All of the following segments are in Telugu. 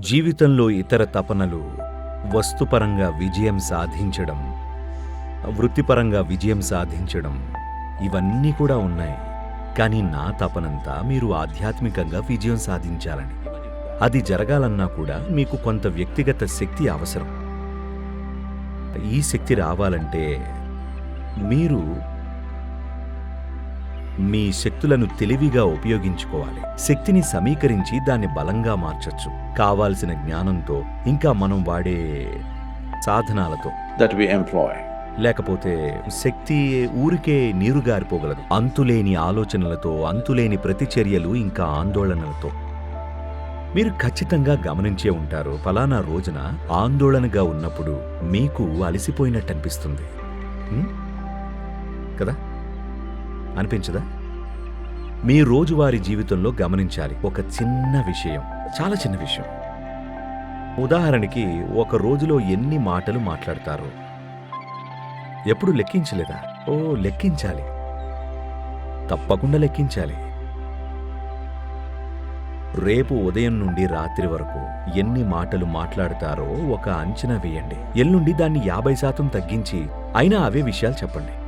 జీవితంలో ఇతర తపనలు వస్తుపరంగా విజయం సాధించడం వృత్తిపరంగా విజయం సాధించడం ఇవన్నీ కూడా ఉన్నాయి. కానీ నా తపనంతా మీరు ఆధ్యాత్మికంగా విజయం సాధించాలని. అది జరగాలన్నా కూడా మీకు కొంత వ్యక్తిగత శక్తి అవసరం. ఈ శక్తి రావాలంటే మీరు మీ శక్తులను తెలివిగా ఉపయోగించుకోవాలి. శక్తిని సమీకరించి దాన్ని బలంగా మార్చొచ్చు. కావాల్సిన జ్ఞానంతో ఇంకా మనం వాడే సాధనాలతో. Employ. లేకపోతే శక్తి ఊరికే నీరు గారిపోగలదు. అంతులేని ఆలోచనలతో అంతులేని ప్రతిచర్యలు ఇంకా ఆందోళనలతో. మీరు ఖచ్చితంగా గమనించే ఉంటారు ఫలానా రోజున ఆందోళనగా ఉన్నప్పుడు మీకు అలసిపోయినట్టు అనిపిస్తుంది? కదా? అనిపించదా? మీ రోజువారీ జీవితంలో గమనించాలి ఒక చిన్న విషయం చాలా చిన్న విషయం. ఉదాహరణకి ఒక రోజులో ఎన్ని మాటలు మాట్లాడతారు. ఎప్పుడు లెక్కించలేదా? ఓ లెక్కించాలి. తప్పకుండా లెక్కించాలి. రేపు ఉదయం నుండి రాత్రి వరకు ఎన్ని మాటలు మాట్లాడతారో ఒక అంచనా వేయండి. ఎల్లుండి దాన్ని యాభై శాతం తగ్గించి అయినా అవే విషయాలు చెప్పండి.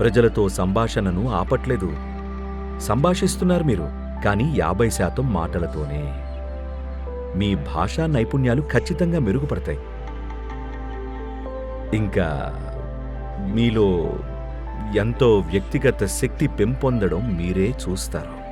ప్రజలతో సంభాషణను ఆపట్లేదు. సంభాషిస్తున్నారు మీరు కానీ యాభై శాతం మాటలతోనే. మీ భాషా నైపుణ్యాలు ఖచ్చితంగా మెరుగుపడతాయి. ఇంకా మీలో ఎంతో వ్యక్తిగత శక్తి పెంపొందడం మీరే చూస్తారు.